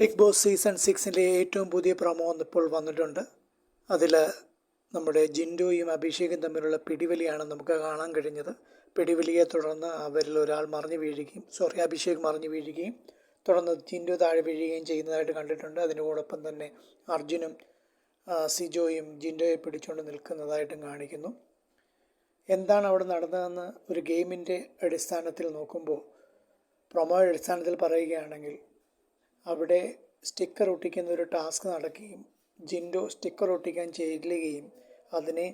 Big boss season സിക്സിന്റെ ഏറ്റവും പുതിയ promo ഇപ്പോൾ വന്നിട്ടുണ്ട്. അതിൽ നമ്മുടെ ജിൻഡോയും അഭിഷേകും തമ്മിലുള്ള പിടിവലിയാണ് നമുക്ക് കാണാൻ കഴിഞ്ഞത്. പിടിവലിയെ തുടർന്ന് അവരിൽ ഒരാൾ മറിഞ്ഞു വീഴുകയും സോറി അഭിഷേക് മറിഞ്ഞു വീഴുകയും തുടർന്ന് ജിൻഡോ താഴെ വീഴുകയും ചെയ്യുന്നതായിട്ട് കണ്ടിട്ടുണ്ട്. അതിനോടൊപ്പം തന്നെ അർജുനും സിജോയും ജിൻഡോയെ പിടിച്ചുകൊണ്ട് നിൽക്കുന്നതായിട്ടും കാണിക്കുന്നു. എന്താണ് അവിടെ നടന്നതെന്ന് ഒരു ഗെയിമിന്റെ അടിസ്ഥാനത്തിൽ നോക്കുമ്പോൾ പ്രൊമോ അടിസ്ഥാനത്തിൽ പറയുകയാണെങ്കിൽ അവിടെ സ്റ്റിക്കർ ഒട്ടിക്കുന്ന ഒരു ടാസ്ക് നടക്കുകയും ജിൻഡോ സ്റ്റിക്കർ ഒട്ടിക്കാൻ ചെല്ലുകയും അതിനെ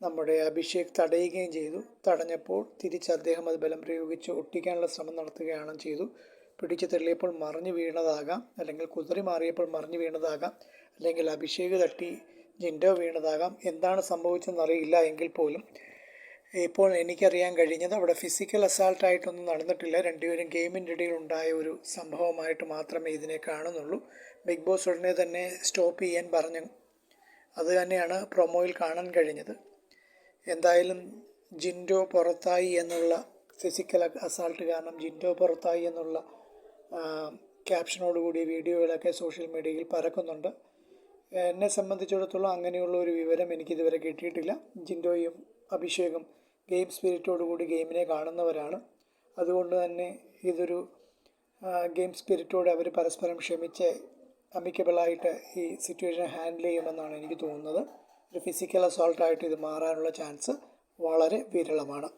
നമ്മുടെ അഭിഷേക് തടയുകയും ചെയ്തു. തടഞ്ഞപ്പോൾ തിരിച്ച് അദ്ദേഹം അത് ബലം പ്രയോഗിച്ച് ഒട്ടിക്കാനുള്ള ശ്രമം നടത്തുകയാണ് ചെയ്തു. പിടിച്ചു തള്ളിയപ്പോൾ മറിഞ്ഞു വീണതാകാം. അല്ലെങ്കിൽ കുതിറി മാറിയപ്പോൾ മറിഞ്ഞു വീണതാകാം. അല്ലെങ്കിൽ അഭിഷേക് തട്ടി ജിൻഡോ വീണതാകാം. എന്താണ് സംഭവിച്ചതെന്ന് അറിയില്ല. എങ്കിൽ പോലും ഇപ്പോൾ എനിക്കറിയാൻ കഴിഞ്ഞത് അവിടെ ഫിസിക്കൽ അസാൾട്ടായിട്ടൊന്നും നടന്നിട്ടില്ല. രണ്ടുപേരും ഗെയിമിന്റെ ഇടയിൽ ഉണ്ടായ ഒരു സംഭവമായിട്ട് മാത്രമേ ഇതിനെ കാണുന്നുള്ളൂ. ബിഗ് ബോസ് ഉടനെ തന്നെ സ്റ്റോപ്പ് ചെയ്യാൻ പറഞ്ഞു. അത് തന്നെയാണ് പ്രൊമോയിൽ കാണാൻ കഴിഞ്ഞത്. എന്തായാലും ജിൻഡോ പുറത്തായി എന്നുള്ള ഫിസിക്കൽ അസാൾട്ട് കാരണം ജിൻഡോ പുറത്തായി എന്നുള്ള ക്യാപ്ഷനോടുകൂടി വീഡിയോകളൊക്കെ സോഷ്യൽ മീഡിയയിൽ പരക്കുന്നുണ്ട് എന്നെ സംബന്ധിച്ചിടത്തോളം അങ്ങനെയുള്ള ഒരു വിവരം എനിക്കിതുവരെ കിട്ടിയിട്ടില്ല. ജിൻഡോയും അഭിഷേകും ഗെയിം സ്പിരിറ്റോടു കൂടി ഗെയിമിനെ കാണുന്നവരാണ്. അതുകൊണ്ട് തന്നെ ഇതൊരു ഗെയിം സ്പിരിറ്റോടെ അവർ പരസ്പരം ക്ഷമിച്ച് അമിക്കബിളായിട്ട് ഈ സിറ്റുവേഷൻ ഹാൻഡിൽ ചെയ്യുമെന്നാണ് എനിക്ക് തോന്നുന്നത്. ഒരു ഫിസിക്കൽ അസോൾട്ടായിട്ട് ഇത് മാറാനുള്ള ചാൻസ് വളരെ വിരളമാണ്.